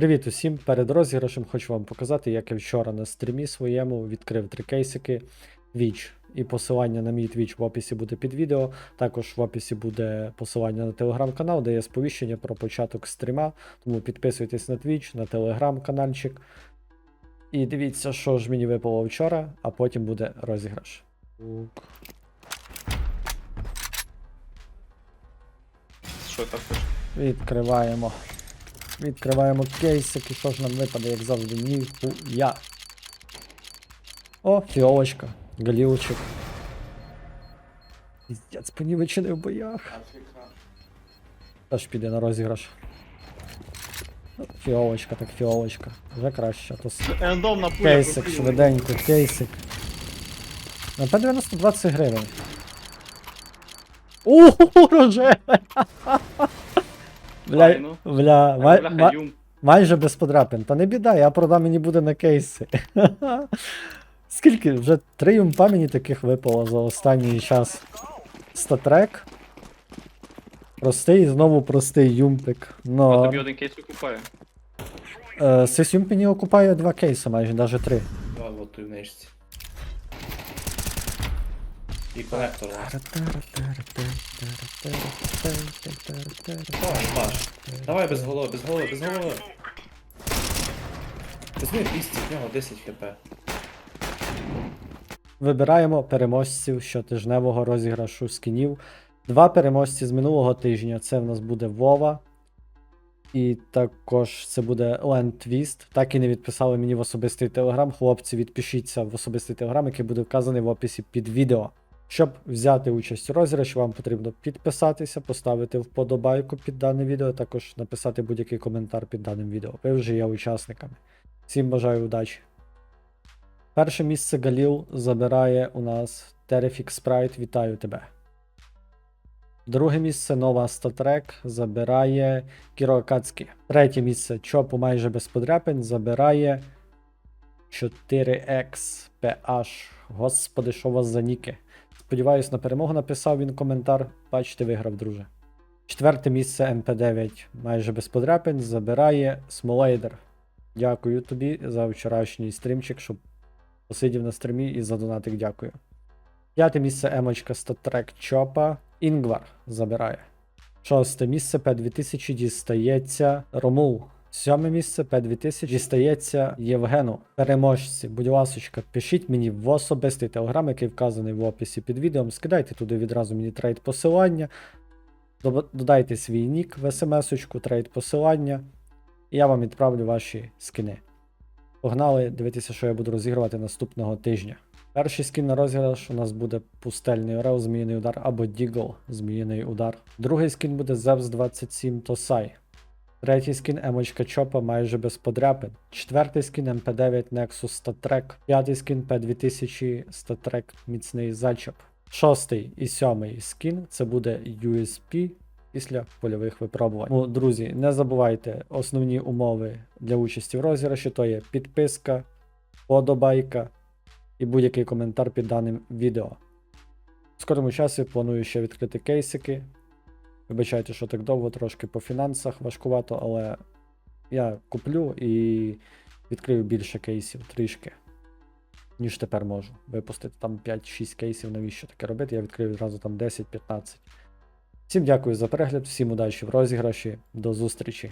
Привіт усім! Перед розіграшем хочу вам показати, як я вчора на стрімі своєму відкрив три кейсики Twitch. І посилання на мій Twitch в описі буде під відео. Також в описі буде посилання на телеграм-канал, де є сповіщення про початок стріма. Тому підписуйтесь на Twitch, на телеграм-канальчик. І дивіться, що ж мені випало вчора, а потім буде розіграш. Що так? Відкриваємо. Відкриваємо кейсик, і що ж нам випаде, як завжди, ніхуя. О, фіолочка, галілочок. Піздець, понівечений в боях. Теж піде на розіграш. Фіолочка, так фіолочка. Вже краще. То Ендом кейсик, швиденько, кейсик. На П90 20 гривень. Ууу, роже! Бля, Файно. бля, ма- ма- юм. майже без подрапин. Та не біда, я продам мені буде на кейси. Скільки? Вже три юмпа мені таких випало за останній час. Статрек. Простий, знову простий юмпик. А Но тобі один кейс викупає. е, цей юмп мені окупає два кейси, майже навіть три. А, от той в нижці. І конектор. Давай, Паш. Давай без голови, без голови, без голови. Візьми 200, в нього 10 хп. Вибираємо переможців щотижневого розіграшу скінів. Два переможці з минулого тижня. Це в нас буде Вова. І також це буде Land Twist. Так і не відписали мені в особистий телеграм. Хлопці, відпишіться в особистий телеграм, який буде вказаний в описі під відео. Щоб взяти участь у розіграші, вам потрібно підписатися, поставити вподобайку під дане відео, також написати будь-який коментар під даним відео. Ви вже є учасниками. Всім бажаю удачі! Перше місце Галіл забирає у нас Terrific Sprite. Вітаю тебе. Друге місце Нова Статрек забирає Кіро Акацькі. Третє місце Чопу майже без подряпин забирає 4X PH. Господи, що у вас за ніки? Сподіваюсь, на перемогу написав він коментар. Бачите, виграв, друже. Четверте місце МП9 майже без подряпин забирає Смолейдер. Дякую тобі за вчорашній стрімчик, щоб посидів на стрімі і задонатик дякую. П'яте місце емочка статрек Чопа. Інгвар забирає. Шосте місце П2000 дістається Ромул. Сьоме місце П2000 дістається Євгену. Переможці, будь ласочка, пишіть мені в особистий телеграм, який вказаний в описі під відео. Скидайте туди відразу мені трейд посилання. Додайте свій нік в смс-очку, трейд посилання. І я вам відправлю ваші скини. Погнали дивитися, що я буду розігрувати наступного тижня. Перший скін на розіграш у нас буде пустельний Орел, зміїний удар або Дігл, зміїний удар. Другий скін буде Зевс 27 Тосай. Третій скін Емочка Чопа майже без подряпин. Четвертий скін МП9 Nexus StatTrek. П'ятий скін P2000 StatTrek Міцний Зачоп. Шостий і сьомий скін це буде USP після польових випробувань. Ну, друзі, не забувайте основні умови для участі в розіграші, то є підписка, подобайка і будь-який коментар під даним відео. В скорому часі планую ще відкрити кейсики. Вибачайте, що так довго, трошки по фінансах важкувато, але я куплю і відкрию більше кейсів трішки, ніж тепер можу. Випустити там 5-6 кейсів, навіщо таке робити? Я відкрию одразу там 10-15. Всім дякую за перегляд, всім удачі в розіграші. До зустрічі!